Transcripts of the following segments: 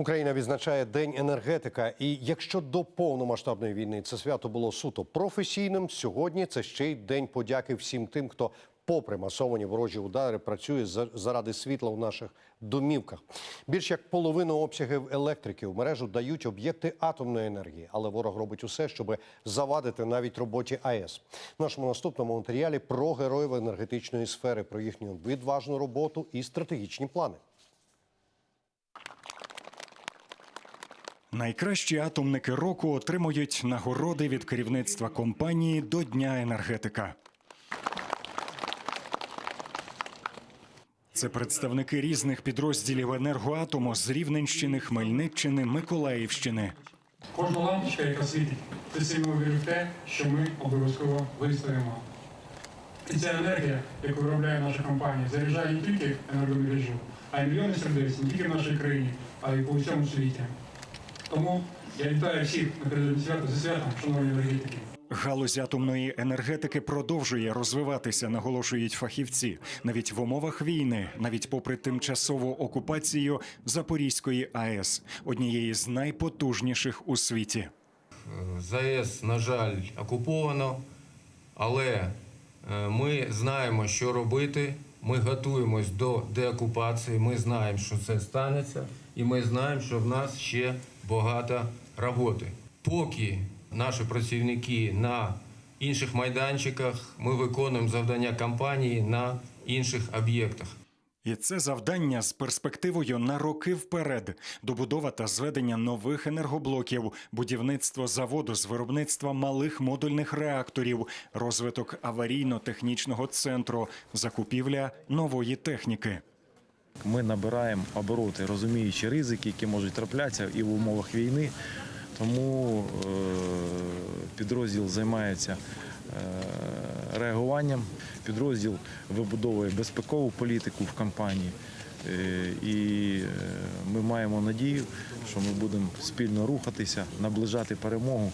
Україна відзначає День енергетика. І якщо до повномасштабної війни це свято було суто професійним, сьогодні це ще й день подяки всім тим, хто, попри масовані ворожі удари, працює за- заради світла у наших домівках. Більш як половину обсягів електрики в мережу дають об'єкти атомної енергії, але ворог робить усе, щоб завадити навіть роботі АЕС. В нашому наступному матеріалі про героїв енергетичної сфери, про їхню відважну роботу і стратегічні плани. Найкращі атомники року отримують нагороди від керівництва компанії до Дня енергетика. Це представники різних підрозділів енергоатому з Рівненщини, Хмельниччини, Миколаївщини. Кожна лампочка, яка світить, це сильно вірю те, що ми обов'язково вистоїмо. І ця енергія, яку виробляє наша компанія, заряджає не тільки енергомережу, а й мільйони сердець не тільки в нашій країні, а й по всьому світі. Тому я вітаю всіх напередодні свята зі святом, шановні енергетики. Галузь атомної енергетики продовжує розвиватися, наголошують фахівці. Навіть в умовах війни, навіть попри тимчасову окупацію Запорізької АЕС, однієї з найпотужніших у світі. ЗАЕС, на жаль, окуповано, але е, ми знаємо, що робити. Ми готуємось до деокупації. Ми знаємо, що це станеться, і ми знаємо, що в нас ще багато роботи. Поки наші працівники на інших майданчиках, ми виконуємо завдання компанії на інших об'єктах. І це завдання з перспективою на роки вперед: добудова та зведення нових енергоблоків, будівництво заводу з виробництва малих модульних реакторів, розвиток аварійно-технічного центру, закупівля нової техніки. Ми набираємо обороти, розуміючи ризики, які можуть траплятися і в умовах війни. Тому е, підрозділ займається е, реагуванням, підрозділ вибудовує безпекову політику в компанії. Е, І ми маємо надію, що ми будемо спільно рухатися, наближати перемогу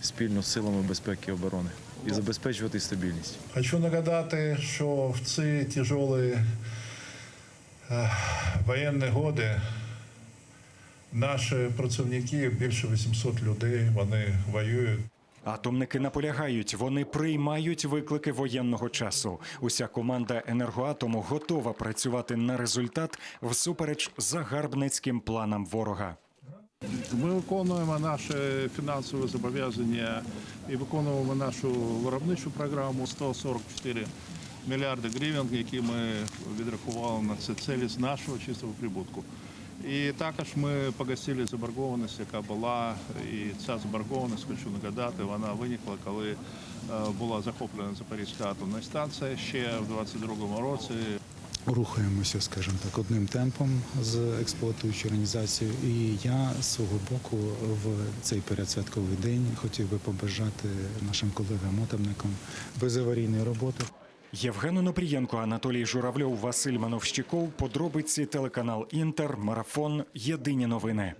спільно з силами безпеки і оборони і забезпечувати стабільність. Хочу нагадати, що в ці тяжелі воєнні годи наші працівники, більше 800 людей, вони воюють. Атомники наполягають, вони приймають виклики воєнного часу. Уся команда енергоатому готова працювати на результат всупереч загарбницьким планам ворога. Ми виконуємо наші фінансові зобов'язання і виконуємо нашу виробничу програму 144 мільярди гривень, які ми відрахували на це цілі з нашого чистого прибутку. І також ми погасили заборгованість, яка була, і ця заборгованість, хочу нагадати, вона виникла, коли е, була захоплена Запорізька атомна станція ще в 22-му році. рухаємося, скажімо так, одним темпом з експлуатуючою організацією. І я з свого боку в цей передсвятковий день хотів би побажати нашим колегам атомникам безаварійної роботи. Євген Онопрієнко, Анатолій Журавльов, Василь Мановщиков. Подробиці телеканал Інтер. Марафон. Єдині новини.